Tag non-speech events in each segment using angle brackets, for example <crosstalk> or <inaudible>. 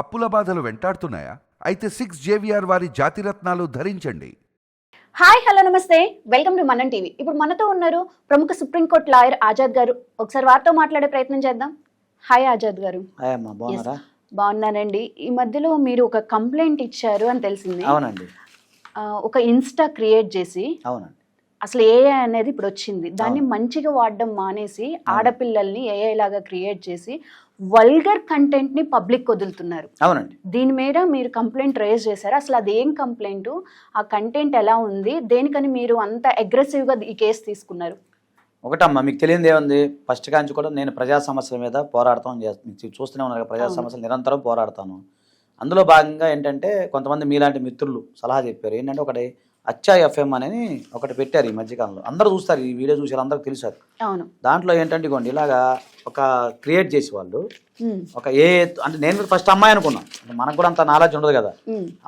అప్పుల బాధలు వెంటాడుతున్నాయా? అయితే సిక్స్ జేవిఆర్ వారి జాతిరత్నాలు ధరించండి. హాయ్ హలో నమస్తే. Welcome to Mannan TV. ఇప్పుడు మనతో ఉన్నారు ప్రముఖ సుప్రీంకోర్టు లాయర్ ఆజాద్ గారు. ఒకసారి వారితో మాట్లాడే ప్రయత్నం చేద్దాం. హాయ్ ఆజాద్ గారు. హాయ్ అమ్మా బాగున్నారా? బాగున్నానండి. ఈ మధ్యలో మీరు ఒక కంప్లైంట్ ఇచ్చారు అని తెలిసింది. అవునండి. ఒక ఇన్స్టా క్రియేట్ చేసి అవునండి. అసలు ఏఐ అనేది ఇప్పుడు వచ్చింది. దాన్ని మంచిగా వాడడం మానేసి ఆడపిల్లల్ని ఏఐ లాగా క్రియేట్ చేసి వల్గర్ కంటెంట్ని పబ్లిక్ వదులుతున్నారు. అవునండి. దీని మీద మీరు కంప్లైంట్ రేజ్ చేశారు? అసలు అది ఏం కంప్లైంట్ ఆ కంటెంట్ ఎలా ఉంది? దేనికని మీరు అంత అగ్రెసివ్గా ఈ కేసు తీసుకున్నారు? ఒకటమ్మా మీకు తెలియదు ఏముంది? ఫస్ట్ కాంచి కూడా నేను ప్రజా సమస్యల మీద పోరాడతాం చేస్తాను మీకు చూస్తూనే ఉన్నారు ప్రజా. సమస్యలు నిరంతరం పోరాడతాను. అందులో భాగంగా ఏంటంటే కొంతమంది మీలాంటి మిత్రులు సలహా చెప్పారు. ఏంటంటే ఒకటి అచ్చా ఎఫ్ఎం అనేది ఒకటి పెట్టారు ఈ మధ్యకాలంలో. అందరూ చూస్తారు ఈ వీడియో చూసారు అందరికి తెలుసు అది. అవును. దాంట్లో ఏంటంటే ఇగోండి ఇలాగా ఒక క్రియేట్ చేసి వాళ్ళు ఒక ఏ అంటే నేను ఫస్ట్ అమ్మాయి అనుకున్నాను అంటే మనకు కూడా అంత నాలెడ్జ్ ఉండదు కదా.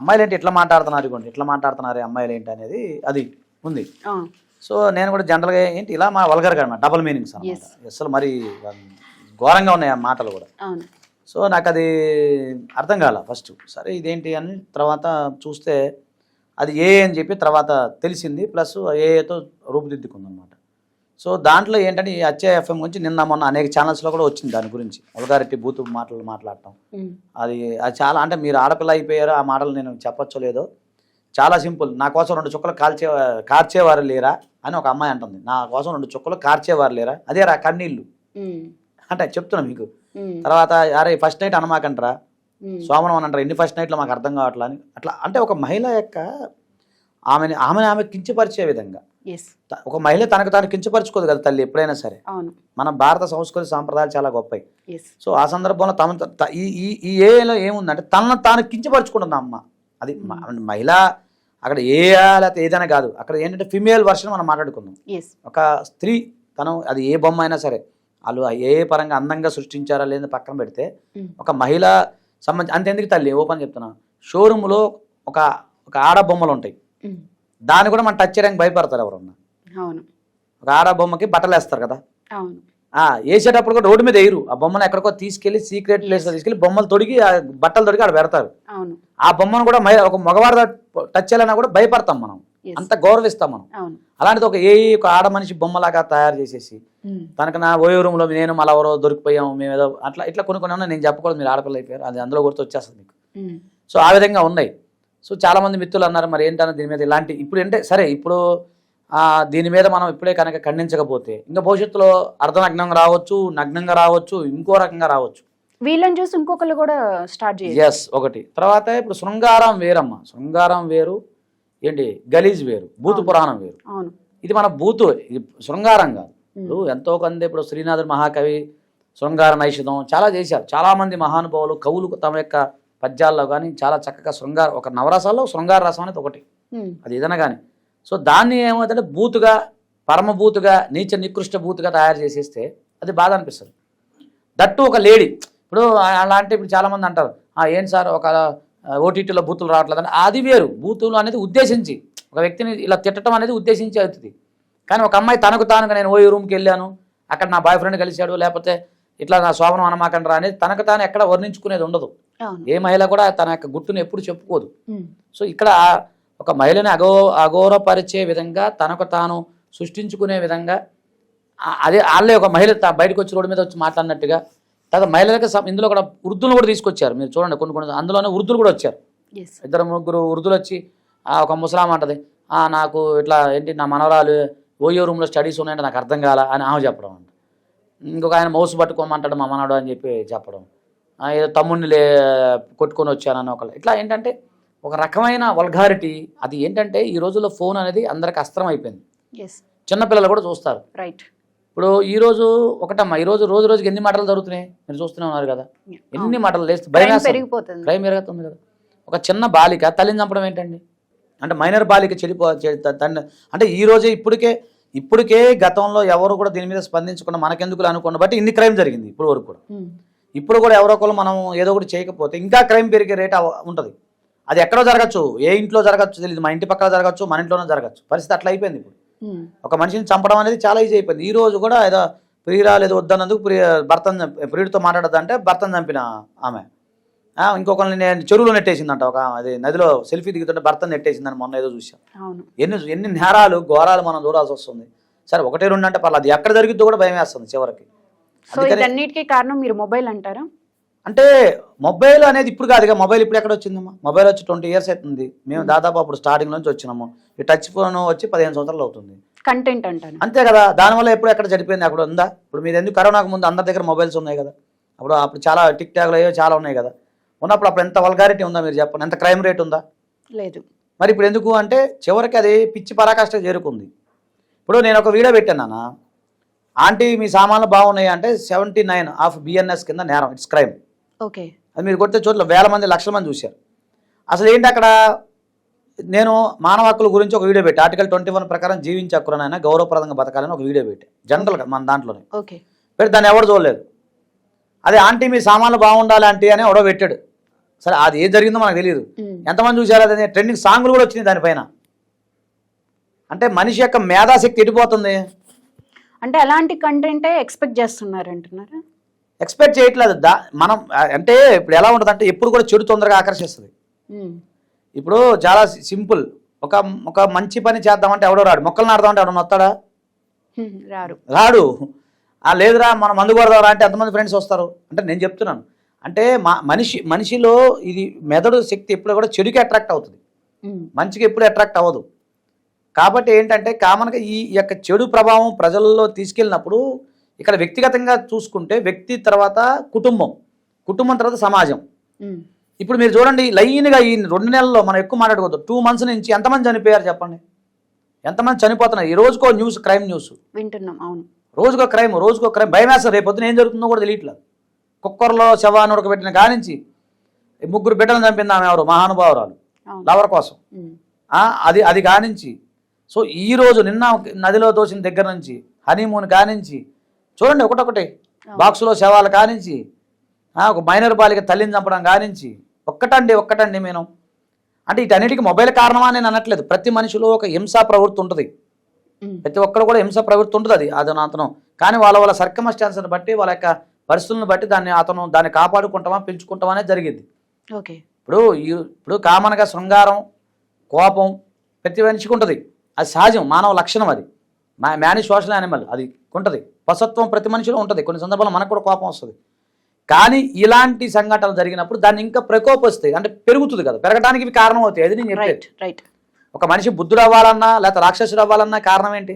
అమ్మాయిలు ఏంటి ఇట్లా మాట్లాడుతున్నారు ఇగోండి ఇట్లా మాట్లాడుతున్నారు అమ్మాయిలు ఏంటి అనేది అది ఉంది. సో నేను కూడా జనరల్గా ఏంటి ఇలా మా వల్గర్గా అనమాట డబుల్ మీనింగ్స్. అనమాట అసలు మరి ఘోరంగా ఉన్నాయి ఆ మాటలు కూడా. సో నాకు అది అర్థం కాల ఫస్ట్. సరే ఇదేంటి అని తర్వాత చూస్తే అది ఏ అని చెప్పి తర్వాత తెలిసింది. ప్లస్ ఏతో రూపుదిద్దుకుందనమాట సో దాంట్లో ఏంటంటే ఈ అచ్చే ఎఫ్ఎం గురించి నిన్న మొన్న అనేక ఛానల్స్లో కూడా వచ్చింది దాని గురించి. వల్గారెడ్డి బూతు మాటలు మాట్లాడటం. అది అది చాలా అంటే మీరు ఆడపిల్ల అయిపోయారు ఆ మాటలు నేను చెప్పొచ్చో లేదో. చాలా సింపుల్. నా కోసం రెండు చుక్కలు కాల్చే కార్చేవారు లేరా అని ఒక అమ్మాయి అంటుంది. నా కోసం రెండు చుక్కలు కార్చేవారు లేరా? అదే రా కన్నీళ్ళు అంటే చెప్తున్నా మీకు. తర్వాత అరే ఫస్ట్ నైట్ అనమాకంటారా సోమనం అని అంటారా ఎన్ని ఫస్ట్ నైట్లో మాకు అర్థం కావట్లా? అని. అట్లా అంటే ఒక మహిళ యొక్క ఆమెని ఆమెని ఆమె కించపరిచే విధంగా. ఒక మహిళ తనకు తాను కించపరచుకోదు కదా తల్లి ఎప్పుడైనా సరే. మన భారత సంస్కృతి సాంప్రదాయాలు చాలా గొప్పవి. సో ఆ సందర్భంలో తమ ఈ ఈ ఏలో ఏముందంటే తనను తాను కించపరుచుకుంటుంది అమ్మ. అది మహిళ అక్కడ ఏ లేకపోతే ఏదైనా కాదు. అక్కడ ఏంటంటే ఫిమేల్ వర్షన్ మనం మాట్లాడుకుందాం. ఒక స్త్రీ తను అది ఏ బొమ్మ అయినా సరే వాళ్ళు ఏ పరంగా అందంగా సృష్టించారా లేదా పక్కన పెడితే ఒక మహిళ సంబంధించి అంతెందుకు తల్లి? ఓపెన్ చెప్తున్నా. షోరూంలో ఒక ఒక ఆడ బొమ్మలు ఉంటాయి. దాన్ని కూడా మనం టచ్ చేయడానికి భయపడతారు ఎవరన్నా. అవును. ఒక ఆడ బొమ్మకి బట్టలు వేస్తారు కదా? అవును. వేసేటప్పుడు కూడా రోడ్డు మీద వేయరు. ఆ బొమ్మను ఎక్కడికో తీసుకెళ్ళి సీక్రెట్ ప్లేస్లో తీసుకెళ్ళి బొమ్మలు తొడిగి బట్టలు తొడిగి ఆడ పెడతారు. ఆ బొమ్మను కూడా ఒక మగవారి టచ్ చేయాలన్నా కూడా భయపడతాం మనం. అంత గౌరవిస్తాం మనం. అలాంటిది ఒక ఏ ఒక ఆడ మనిషి బొమ్మలాగా తయారు చేసేసి ఉమ్, తనకు నా ఓయో రూమ్లో నేను మళ్ళీ ఎవరో దొరికిపోయాము మేము ఏదో అట్లా ఇట్లా కొన్ని కొన్ని ఉన్నాయి. నేను చెప్పకూడదు మీరు ఆడపిల్ల అయిపోయారు అది అందులో గుర్తు వచ్చేస్తుంది మీకు. ఉమ్, సో ఆ విధంగా ఉన్నాయి. సో చాలా మంది మిత్రులు అన్నారు మరి ఏంటన్న దీని మీద ఇలాంటి ఇప్పుడు అంటే సరే ఇప్పుడు ఆ, దీని మీద మనం ఇప్పుడే కనుక ఖండించకపోతే ఇంకా భవిష్యత్తులో అర్ధనగ్నంగా రావచ్చు నగ్నంగా రావచ్చు ఇంకో రకంగా రావచ్చు. వీళ్ళని చూసి ఇంకొకరు కూడా స్టార్ట్ చేయాలి ఎస్ ఒకటి. తర్వాత ఇప్పుడు శృంగారం వేరమ్మ. శృంగారం వేరు ఏంటి? గలీజ్ వేరు. భూత. పురాణం వేరు. ఇది మన భూతు ఇది శృంగారం కాదు. ఇప్పుడు ఎంతో కొంది ఇప్పుడు శ్రీనాథుడు మహాకవి శృంగార నైషధం చాలా చేశారు. చాలా మంది మహానుభావులు కవులు తమ యొక్క పద్యాల్లో కానీ చాలా చక్కగా శృంగార ఒక నవరసాల్లో శృంగార రసం అనేది ఒకటి. అది ఏదైనా కానీ సో దాన్ని ఏమవుతుందంటే బూతుగా పరమభూతుగా నీచ నికృష్ట బూతుగా తయారు చేసేస్తే అది బాధ అనిపిస్తుంది. దట్టు ఒక లేడీ. ఇప్పుడు అలాంటి ఇప్పుడు చాలామంది అంటారు "ఆ, ఏం సార్ ఒక ఓటీటీలో బూతులు రావట్లేదని అది వేరు. బూతులు అనేది ఉద్దేశించి. ఒక వ్యక్తిని ఇలా తిట్టడం అనేది ఉద్దేశించి అవుతుంది కానీ ఒక అమ్మాయి తనకు తానుగా నేను ఓ రూమ్కి వెళ్ళాను. అక్కడ నా బాయ్ ఫ్రెండ్ కలిశాడు. లేకపోతే ఇట్లా నా శోభనం అనమాకండ్రా అనేది తనకు తాను ఎక్కడ వర్ణించుకునేది ఉండదు. ఏ మహిళ కూడా తన యొక్క గుట్టును ఎప్పుడు చెప్పుకోదు. సో ఇక్కడ ఒక మహిళని అగౌ అగౌరవపరిచే విధంగా తనకు తాను సృష్టించుకునే విధంగా అదే వాళ్ళే ఒక మహిళ బయటకు వచ్చి రోడ్డు మీద వచ్చి మాట్లాడినట్టుగా తర్వాత మహిళలకు ఇందులో కూడా వృద్ధులు కూడా తీసుకొచ్చారు. మీరు చూడండి కొన్ని కొన్ని అందులోనే వృద్ధులు కూడా వచ్చారు. Yes, ఇద్దరు ముగ్గురు వృద్ధులు వచ్చి ఆ, ఒక ముసలాం అంటది. "ఆ, నాకు ఇట్లా ఏంటి నా మనవరాలు ఓయో రూమ్లో స్టడీస్ ఉన్నాయంటే నాకు అర్థం కాల అని ఆమె చెప్పడం అంట. ఇంకొక ఆయన మౌస్ పట్టుకోమంటాడు మా మనవడు అని చెప్పి చెప్పడం. ఏదో తమ్ముడిని లే కొట్టుకొని వచ్చానని ఒకళ్ళు. ఇట్లా ఏంటంటే ఒక రకమైన వల్గారిటీ. అది ఏంటంటే ఈ రోజుల్లో ఫోన్ అనేది అందరికి అస్త్రం అయిపోయింది. Yes, చిన్నపిల్లలు కూడా చూస్తారు. Right. ఇప్పుడు ఈ రోజు ఒకటమ్మా ఈ రోజు రోజు రోజుకి ఎన్ని మాటలు జరుగుతున్నాయి? మీరు చూస్తూనే ఉన్నారు కదా. ఎన్ని. మాటలు లేస్తే భయం. పెరిగిపోతుంది. క్రైమ్ పెరుగుతుంది కదా. ఒక చిన్న బాలిక తల్లిని చంపడం ఏంటండి? అంటే మైనర్ బాలిక చెడిపో తండ్రి అంటే ఈ రోజే ఇప్పటికే ఇప్పటికే గతంలో ఎవరు కూడా దీని మీద స్పందించకుండా మనకెందుకు అనుకున్న బట్టి ఇన్ని క్రైమ్ జరిగింది ఇప్పుడు వరకు కూడా. ఇప్పుడు కూడా ఎవరో ఒకరు మనం ఏదో ఒకటి చేయకపోతే ఇంకా క్రైమ్ పెరిగే రేట్ ఉంటుంది. అది ఎక్కడో జరగచ్చు. ఏ ఇంట్లో జరగచ్చు తెలియదు మన ఇంటి పక్కన జరగచ్చు మన ఇంట్లోనే జరగచ్చు. పరిస్థితి అట్లా అయిపోయింది ఇప్పుడు. ఒక మనిషిని చంపడం అనేది చాలా ఈజీ అయిపోయింది. ఈ రోజు కూడా ఏదో ప్రియురాలు ఏదో వద్దన్నందుకు ప్రియ భర్తను ప్రియుడితో మాట్లాడద్దంటే భర్తను చంపిన ఆమె. ఇంకొకరిని నేను చెరువులో నెట్టేసిందంట. ఒక అది నదిలో సెల్ఫీ దిగుతుంటే భర్త నెట్టేసిందని మొన్న ఏదో చూసాం ఎన్ని ఎన్ని నేరాలు ఘోరాలు మనం చూడాల్సి వస్తుంది. సరే ఒకటి రెండు అంటే పర్లేదు. అది ఎక్కడ జరిగిద్దో కూడా భయం వేస్తుంది చివరికి. సో ఇదన్నిటికీ కారణం మీరు మొబైల్ అంటారా? అంటే మొబైల్ అనేది ఇప్పుడు కాదుగా మొబైల్ ఇప్పుడు ఎక్కడ వచ్చిందమ్మా? మొబైల్ వచ్చి ట్వంటీ ఇయర్స్ అవుతుంది. మేము దాదాపు అప్పుడు స్టార్టింగ్ నుంచి వచ్చినాము. ఈ టచ్ ఫోన్ వచ్చి పదిహేను సంవత్సరాలు అవుతుంది. కంటెంట్ అంటాను. అంతే కదా దానివల్ల ఎప్పుడు ఎక్కడ చెడిపోయింది? అక్కడ ఉందా? ఇప్పుడు మీరు ఎందుకు కరోనాకు ముందు అందరి దగ్గర మొబైల్స్ ఉన్నాయి కదా? అప్పుడు అప్పుడు చాలా టిక్ టాక్లు అయ్యో చాలా ఉన్నాయి కదా? ఉన్నప్పుడు అప్పుడు ఎంత వల్గారిటీ ఉందా మీరు చెప్పండి. ఎంత క్రైమ్ రేట్ ఉందా? లేదు. మరి ఇప్పుడు ఎందుకు అంటే చివరికి అది పిచ్చి పరాకాష్ట చేరుకుంది. ఇప్పుడు నేను ఒక వీడియో పెట్టాను నాన్న. ఆంటీ మీ సామాన్లు బాగున్నాయి అంటే సెవెంటీ నైన్ ఆఫ్ బిఎన్ఎస్ కింద నేరం. It's crime okay. అది మీరు కొట్టే చోట్ల వేల మంది లక్షల మంది చూశారు. అసలు ఏంటి అక్కడ? నేను మానవ హక్కుల గురించి ఒక వీడియో పెట్టి. ఆర్టికల్ ట్వంటీ వన్ ప్రకారం జీవించే హక్కులనైనా గౌరవప్రదంగా బతకాలని ఒక వీడియో పెట్టి. జనరల్గా మన దాంట్లోనే. ఓకే. పెట్టి దాన్ని ఎవడు చూడలేదు. అదే ఆంటీ మీ సామాన్లు బాగుండాలి ఆంటీ అని ఎవడో పెట్టాడు. సరే అది ఏం జరిగిందో మనకు తెలియదు. ఎంతమంది చూశారు అది? ట్రెండింగ్ సాంగ్లు కూడా వచ్చినాయి దానిపైన. అంటే మనిషి యొక్క మేధాశక్తి ఎడిపోతుంది అంటే అలాంటి కంటెంటే ఎక్స్పెక్ట్ చేస్తున్నారు అంటున్నారా ఎక్స్పెక్ట్ చేయట్లేదు. దా మనం అంటే ఇప్పుడు ఎలా ఉంటుంది అంటే ఎప్పుడు కూడా చెడు తొందరగా ఆకర్షిస్తుంది. ఇప్పుడు చాలా సింపుల్. ఒక ఒక మంచి పని చేద్దామంటే ఎవడో రాడు. మొక్కలు నాడదామంటే ఎవడన్నా వస్తాడా? రాడు. ఆ లేదురా మనం మందు కొడదాం అంటే ఎంతమంది ఫ్రెండ్స్ వస్తారు? అంటే నేను చెప్తున్నాను. అంటే మా మనిషి మనిషిలో ఇది మెదడు శక్తి ఎప్పుడు కూడా చెడుకి అట్రాక్ట్ అవుతుంది. మంచికి ఎప్పుడు అట్రాక్ట్ అవ్వదు. కాబట్టి ఏంటంటే కామన్గా ఈ యొక్క చెడు ప్రభావం ప్రజల్లో తీసుకెళ్ళినప్పుడు ఇక్కడ వ్యక్తిగతంగా చూసుకుంటే వ్యక్తి తర్వాత కుటుంబం. కుటుంబం తర్వాత సమాజం. ఇప్పుడు మీరు చూడండి లైన్గా ఈ రెండు నెలల్లో మనం ఎక్కువ మాట్లాడుకోవద్దు. టూ మంత్స్ నుంచి ఎంతమంది చనిపోయారు చెప్పండి? ఎంతమంది చనిపోతున్నారు? ఈ రోజుకో న్యూస్ క్రైమ్ న్యూస్. వింటున్నాం అవును. రోజుకో క్రైమ్ రోజుకో క్రైమ్. భయం వేస్తారు రేపు పొద్దున ఏం జరుగుతుందో కూడా తెలియట్లేదు కుక్కర్లో శవాన్ని ఉడకబెట్టిన కానించి ముగ్గురు బిడ్డలను చంపింది ఆమె ఎవరు? మహానుభావురాలు. లవర్ కోసం. అది అది కానించి సో ఈ రోజు నిన్న నదిలో తోసిన దగ్గర నుంచి హనీమూన్ కానించి చూడండి ఒకటొకటి. బాక్సులో శవాలు కానించి ఒక మైనర్ బాలిక తల్లిని చంపడం కానించి ఒక్కటండి ఒక్కటండి నేను. అంటే వీటన్నిటికీ మొబైల్ కారణమా అని నేను అనట్లేదు. ప్రతి మనిషిలో ఒక హింసా ప్రవృత్తి ఉంటుంది. ప్రతి ఒక్కరు కూడా హింస ప్రవృత్తి ఉంటుంది అది అది అతను. కానీ వాళ్ళ వాళ్ళ సర్కమస్టాన్స్ని బట్టి వాళ్ళ యొక్క పరిస్థితులను బట్టి దాన్ని అతను దాన్ని కాపాడుకుంటామా పెంచుకుంటామా అనేది జరిగింది ఓకే. ఇప్పుడు ఇప్పుడు కామన్గా శృంగారం కోపం ప్రతి మనిషికి ఉంటుంది. అది సహజం మానవ లక్షణం అది. మా మ్యాన్ సోషల్ యానిమల్ అది ఉంటుంది. పసత్వం ప్రతి మనిషిలో ఉంటుంది. కొన్ని సందర్భాల్లో మనకు కూడా కోపం వస్తుంది. కానీ ఇలాంటి సంఘటనలు జరిగినప్పుడు దాన్ని ఇంకా ప్రకోపిస్తాయి. అంటే పెరుగుతుంది కదా. పెరగడానికి ఇవి కారణం అవుతాయి. అది నేను రైట్ రైట్ ఒక మనిషి బుద్ధుడు అవ్వాలన్నా లేకపోతే రాక్షసుడు అవ్వాలన్నా కారణం ఏంటి?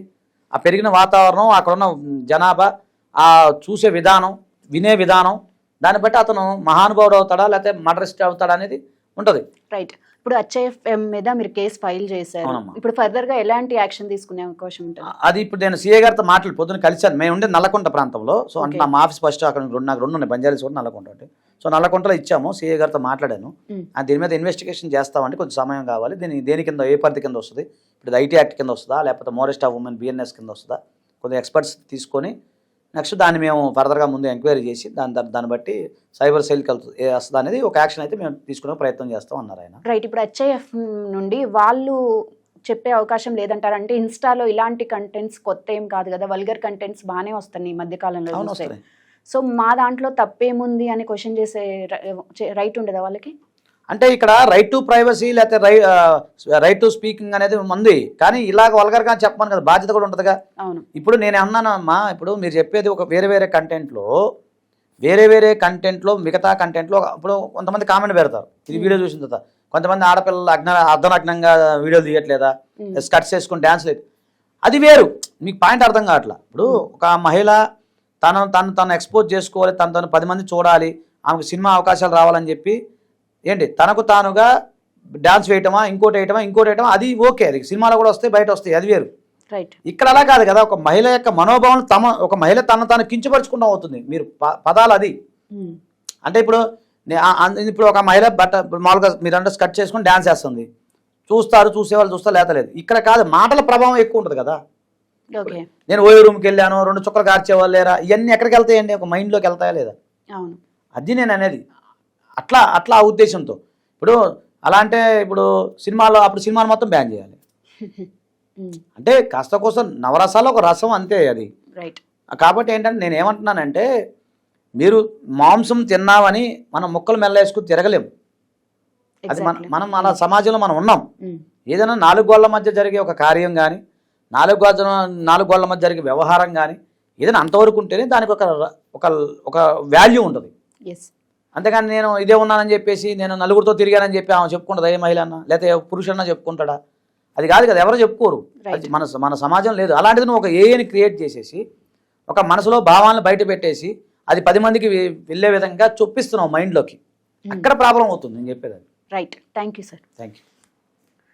ఆ పెరిగిన వాతావరణం అక్కడ ఉన్న జనాభా ఆ చూసే విధానం వినే విధానం దాన్ని బట్టి అతను మహానుభావుడు అవుతాడా లేకపోతే మడరిస్ట్ అవుతాడా అనేది ఉంటుంది. రైట్ ఇప్పుడు హెచ్ఐఎఫ్ఎం మీద మీరు కేసు ఫైల్ చేశారు. ఇప్పుడు ఫర్దర్గా ఎలాంటి యాక్షన్ తీసుకునే అవకాశం ఉంటుంది? అది ఇప్పుడు నేను సీఏ గారితో మాట్లాడి పొద్దున కలిశాను. మేము ఉండే నల్లకుంట ప్రాంతంలో. సో అంటే. నా మా ఆఫీస్ ఫస్ట్ అక్కడ రెండు నాకు రెండు ఉన్నాయి. బంజారీస్ కూడా నల్లకుంట ఒకటి. సో నల్లకుంటలో ఇచ్చాము. సీఏ గారితో మాట్లాడాను. దీని మీద ఇన్వెస్టిగేషన్ చేస్తామంటే కొంచెం సమయం కావాలి. దీని దేని కింద ఏ పరిధి కింద వస్తుంది? ఇప్పుడు ఐటీ యాక్ట్ కింద వస్తుందా? లేకపోతే మోరెస్ట్ ఆఫ్ ఉమెన్ బిఎన్ఎస్ కింద వస్తుందా? కొంచెం ఎక్స్పర్ట్స్ తీసుకొని నెక్స్ట్ దాన్ని మేము ఫర్దర్గా ముందు ఎంక్వైరీ చేసి దాని దాన్ని- బట్టి సైబర్ సెల్కి వెళ్తుంది ఏ వస్తుంది అనేది ఒక యాక్షన్ అయితే మేము తీసుకునే ప్రయత్నం చేస్తాం అన్నారు ఆయన. రైట్ ఇప్పుడు హెచ్ఐఎఫ్ నుండి వాళ్ళు చెప్పే అవకాశం లేదంటారు. అంటే ఇన్స్టాలో ఇలాంటి కంటెంట్స్ కొత్త ఏం కాదు కదా వల్గర్ కంటెంట్స్ బాగానే వస్తున్నాయి ఈ మధ్య కాలంలో సో మా దాంట్లో తప్పేముంది అని క్వశ్చన్ చేసే రైట్ ఉండదా వాళ్ళకి? అంటే ఇక్కడ రైట్ టు ప్రైవసీ లేకపోతే రై రైట్ టు స్పీకింగ్ అనేది ఉంది. కానీ ఇలాగ వల్గర్గా చెప్పమని కదా బాధ్యత కూడా ఉంటుందిగా. ఇప్పుడు నేను అన్నాను అమ్మా ఇప్పుడు మీరు చెప్పేది ఒక వేరే వేరే కంటెంట్లో వేరే వేరే కంటెంట్లో మిగతా కంటెంట్లో ఇప్పుడు కొంతమంది కామెంట్ పెడతారు. ఇది వీడియో చూసిన తర్వాత. కొంతమంది ఆడపిల్లలు అజ్ఞ అర్ధనగ్నంగా వీడియోలు తీయట్లేదా. స్కట్స్ వేసుకుని డ్యాన్స్ లేదు. అది వేరు. మీకు పాయింట్ అర్థం కావట్లా? ఇప్పుడు ఒక మహిళ తను తను తను ఎక్స్పోజ్ చేసుకోవాలి తను తను పది మంది చూడాలి ఆమెకు సినిమా అవకాశాలు రావాలని చెప్పి ఏంటి? తనకు తానుగా డ్యాన్స్ వేయటమా ఇంకోటి వేయటమా ఇంకోటి వేయటమా అది ఓకే. అది సినిమాలో కూడా వస్తాయి బయట వస్తాయి అది వేరు. రైట్ ఇక్కడ అలా కాదు కదా ఒక మహిళ యొక్క మనోభావం తమ ఒక మహిళ తన తాను కించపరచుకుంటూ అవుతుంది మీరు పదాలు అది. అంటే ఇప్పుడు ఇప్పుడు ఒక మహిళ బట్ట మామూలుగా మీరు అంటే స్కట్ చేసుకుని డ్యాన్స్ వేస్తుంది. చూస్తారు చూసేవాళ్ళు చూస్తారు లేత లేదు ఇక్కడ కాదు మాటల ప్రభావం ఎక్కువ ఉంటుంది కదా. ఓకే. నేను ఓయో రూమ్కి వెళ్ళాను రెండు చుక్కలు కార్చేవాళ్ళు లేరా ఇవన్నీ ఎక్కడికి వెళ్తాయండి? ఒక మైండ్లోకి వెళ్తాయా లేదా? అది నేను అనేది. అట్లా అట్లా ఆ ఉద్దేశంతో. ఇప్పుడు అలా అంటే ఇప్పుడు సినిమాలో అప్పుడు సినిమాలు మొత్తం బ్యాన్ చేయాలి. <laughs> అంటే కాస్త కోసం నవరసాలు ఒక రసం అంతే అది. రైట్ కాబట్టి ఏంటంటే నేను ఏమంటున్నానంటే మీరు మాంసం తిన్నామని మనం ముక్కలు మెల్లేసుకుని తిరగలేము. అది మన. మనం మన సమాజంలో మనం ఉన్నాం. ఉమ్, ఏదైనా నాలుగు గోళ్ళ మధ్య జరిగే ఒక కార్యం కానీ నాలుగు గోళ్ళ నాలుగు గోళ్ళ మధ్య జరిగే వ్యవహారం కానీ ఏదైనా అంతవరకు ఉంటేనే దానికి ఒక ఒక వాల్యూ ఉంటుంది. అంతేగాని నేను ఇదే ఉన్నానని చెప్పేసి నేను నలుగురితో తిరిగానని చెప్పి ఆమె చెప్పుకుంటుంది? ఏ మహిళ అన్న లేకపోతే పురుషున్న చెప్పుకుంటాడా? అది కాదు కదా ఎవరు చెప్పుకోరు. మన మన సమాజం లేదు. అలాంటిది నువ్వు ఒక ఏఏని క్రియేట్ చేసేసి ఒక మనసులో భావాలను బయట పెట్టేసి అది పది మందికి వెళ్ళే విధంగా చొప్పిస్తున్నావు మైండ్లోకి అక్కడ ప్రాబ్లం అవుతుంది నేను చెప్పేది right thank you sir thank you